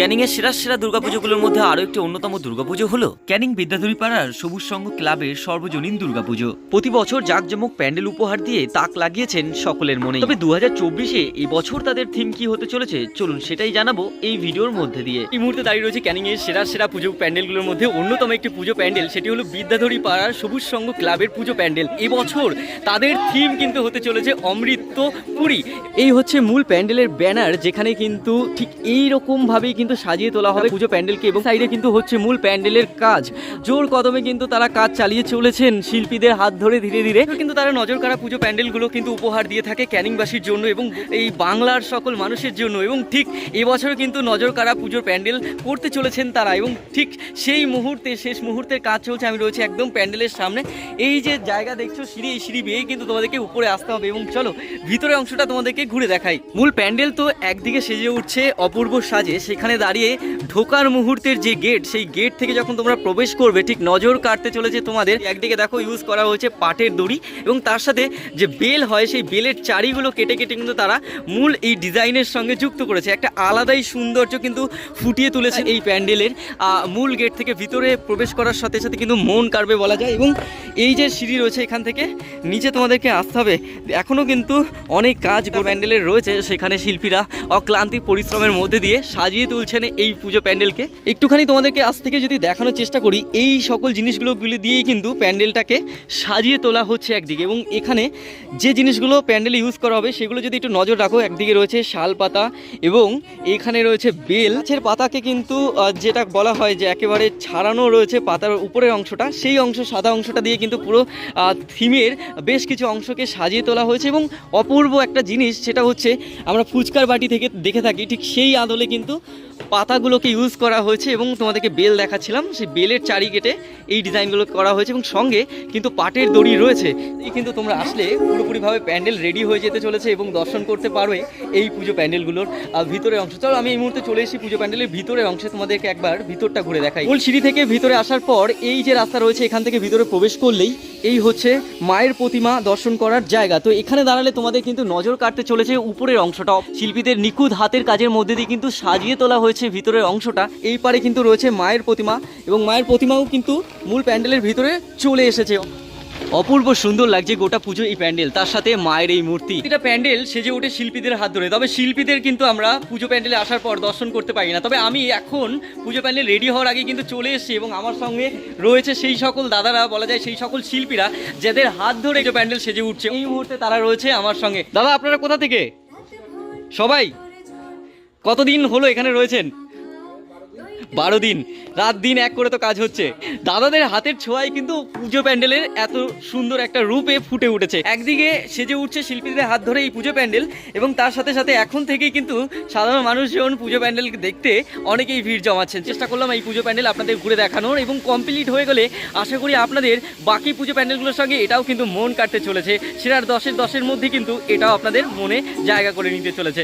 ক্যানিং এর সেরা সেরা দুর্গাপুজোগুলোর মধ্যে আরও একটি অন্যতম দুর্গাপুজো হলো ক্যানিং বিদ্যাধরী পাড়ার সবুজ সংঘ ক্লাবের সর্বজনীন দুর্গাপুজো। প্রতি বছর জাঁকজমক প্যান্ডেল উপহার দিয়ে তাক লাগিয়েছেন সকলের মনে। তবে দু হাজার চব্বিশে এই বছর তাদের থিম কি হতে চলেছে চলুন সেটাই জানাব এই ভিডিওর মধ্যে দিয়ে। এই মুহূর্তে দাঁড়িয়ে রয়েছে ক্যানিং এর সেরা সেরা পুজো প্যান্ডেলগুলোর মধ্যে অন্যতম একটি পুজো প্যান্ডেল সেটি হলো বিদ্যাধরী পাড়ার সবুজ সংঘ ক্লাবের পুজো প্যান্ডেল। এবছর তাদের থিম কিন্তু হতে চলেছে অমৃত পুরী। এই হচ্ছে মূল প্যান্ডেলের ব্যানার যেখানে কিন্তু ঠিক এই রকম ভাবেই কিন্তু সাজিয়ে তোলা হবে পুজো প্যান্ডেলকে এবং সাইডে কিন্তু হচ্ছে মূল প্যান্ডেলের কাজ। জোর কদমে কিন্তু তারা কাজ চালিয়ে চলেছেন। শিল্পীদের হাত ধরে ধীরে ধীরে কিন্তু তারা নজর কাড়া পুজো প্যান্ডেলগুলো কিন্তু উপহার দিয়ে থাকে ক্যানিংবাসীর জন্য এবং এই বাংলার সকল মানুষের জন্য এবং ঠিক এবছর কিন্তু নজর কাড়া পুজোর প্যান্ডেল করতে চলেছেন তারা এবং ঠিক সেই মুহূর্তে, শেষ মুহূর্তের কাজ চলছে। আমি রয়েছে একদম প্যান্ডেলের সামনে। এই যে জায়গা দেখছ, সিঁড়ি, এই সিঁড়ি বেয়ে কিন্তু তোমাদেরকে উপরে আসতে হবে এবং চলো ভিতরে অংশটা তোমাদেরকে ঘুরে দেখাই। মূল প্যান্ডেল তো একদিকে সেজে উঠছে, অপূর্ব সাজে। সেখানে দাঁড়িয়ে ঢোকার মুহূর্তের যে গেট সেই গেট থেকে যখন তোমরা প্রবেশ করবে, ঠিক নজর কাটতে চলেছে তোমাদের। একদিকে দেখো ইউজ করা হয়েছে পাটের দড়ি এবং তার সাথে যে বেল হয়, সেই বেলের চারিগুলো কেটে কেটে কিন্তু তারা মূল এই ডিজাইনের সঙ্গে যুক্ত করেছে। একটা আলাদাই সৌন্দর্য কিন্তু ফুটিয়ে তুলেছে এই প্যান্ডেলের। মূল গেট থেকে ভিতরে প্রবেশ করার সাথে সাথে কিন্তু মন কাড়বে বলা যায় এবং এই যে সিঁড়ি রয়েছে এখান থেকে নিচে তোমাদেরকে আসতে হবে। এখনও কিন্তু অনেক কাজ প্যান্ডেলের রয়েছে। সেখানে শিল্পীরা অক্লান্তি পরিশ্রমের মধ্যে দিয়ে সাজিয়ে তুলছেন এই পুজো প্যান্ডেলকে। একটুখানি তোমাদেরকে আজ থেকে যদি দেখানোর চেষ্টা করি, এই সকল জিনিসগুলো গুলি দিয়েই কিন্তু প্যান্ডেলটাকে সাজিয়ে তোলা হচ্ছে একদিকে এবং এখানে যে জিনিসগুলো প্যান্ডেলে ইউজ করা হবে, সেগুলো যদি একটু নজর রাখো, একদিকে রয়েছে শাল পাতা এবং এখানে রয়েছে বেল। গাছের পাতাকে কিন্তু যেটা বলা হয় যে একেবারে ছাড়ানো রয়েছে পাতার উপরের অংশটা, সেই অংশ, সাদা অংশটা দিয়ে কিন্তু পুরো থিমের বেশ কিছু অংশকে সাজিয়ে তোলা হয়েছে এবং অপূর্ব একটা জিনিস, সেটা হচ্ছে আমরা ফুচকার বাটি থেকে দেখে থাকি, ঠিক সেই আদলে কিন্তু পাতাগুলোকে ইউজ করা হয়েছে এবং তোমাদেরকে বেল দেখাচ্ছিলাম, সেই বেলের চারি কেটে এই ডিজাইনগুলো করা হয়েছে এবং সঙ্গে কিন্তু পাটের দড়ি রয়েছে। এই কিন্তু তোমরা আসলে পুরোপুরিভাবে প্যান্ডেল রেডি হয়ে যেতে চলেছে এবং দর্শন করতে পারবে এই পুজো প্যান্ডেলগুলোর ভিতরের অংশ। চলো আমি এই মুহূর্তে চলে এসেছি পুজো প্যান্ডেলের ভিতরের অংশে, তোমাদেরকে একবার ভিতরটা ঘুরে দেখাই। মূল সিঁড়ি থেকে ভিতরে আসার পর এই যে রাস্তা রয়েছে, এখান থেকে ভিতরে প্রবেশ করলেই এই হচ্ছে মায়ের প্রতিমা দর্শন করার জায়গা। তো এখানে দাঁড়ালে তোমাদের কিন্তু নজর কাটতে চলেছে উপরের অংশটা। শিল্পীদের নিখুঁত হাতের কাজের মধ্যে দিয়ে কিন্তু সাজিয়ে তোলা হয়েছে। ভিতরের অংশটা, এই পারে কিন্তু রয়েছে মায়ের প্রতিমা এবং মায়ের প্রতিমাও কিন্তু মূল প্যান্ডেলের ভিতরে চলে এসেছে। অপূর্ব সুন্দর লাগছে গোটা পুজো এই প্যান্ডেল, তার সাথে মায়ের এই মূর্তি। এটা প্যান্ডেল সেজে ওঠে শিল্পীদের হাত ধরে, তবে শিল্পীদের কিন্তু আমরা পুজো প্যান্ডেলে আসার পর দর্শন করতে পারি না। তবে আমি এখন পুজো প্যান্ডেল রেডি হওয়ার আগে কিন্তু চলে এসেছি এবং আমার সঙ্গে রয়েছে সেই সকল দাদারা, বলা যায় সেই সকল শিল্পীরা, যাদের হাত ধরে প্যান্ডেল সেজে উঠছে। এই মুহূর্তে তারা রয়েছে আমার সঙ্গে। দাদা, আপনারা কোথা থেকে? সবাই? কতদিন হলো এখানে রয়েছেন? বারো দিন। রাত দিন এক করে তো কাজ হচ্ছে। দাদাদের হাতের ছোঁয়ায় কিন্তু পুজো প্যান্ডেলের এত সুন্দর একটা রূপে ফুটে উঠেছে। একদিকে সেজে উঠছে শিল্পীদের হাত ধরে এই পুজো প্যান্ডেল এবং তার সাথে সাথে এখন থেকেই কিন্তু সাধারণ মানুষজন পুজো প্যান্ডেল দেখতে অনেকেই ভিড় জমাচ্ছেন। চেষ্টা করলাম এই পুজো প্যান্ডেল আপনাদের ঘুরে দেখানোর এবং কমপ্লিট হয়ে গেলে আশা করি আপনাদের বাকি পুজো প্যান্ডেলগুলোর সঙ্গে এটাও কিন্তু মন কাটতে চলেছে। সেটার দশের দশের মধ্যে কিন্তু এটাও আপনাদের মনে জায়গা করে নিতে চলেছে।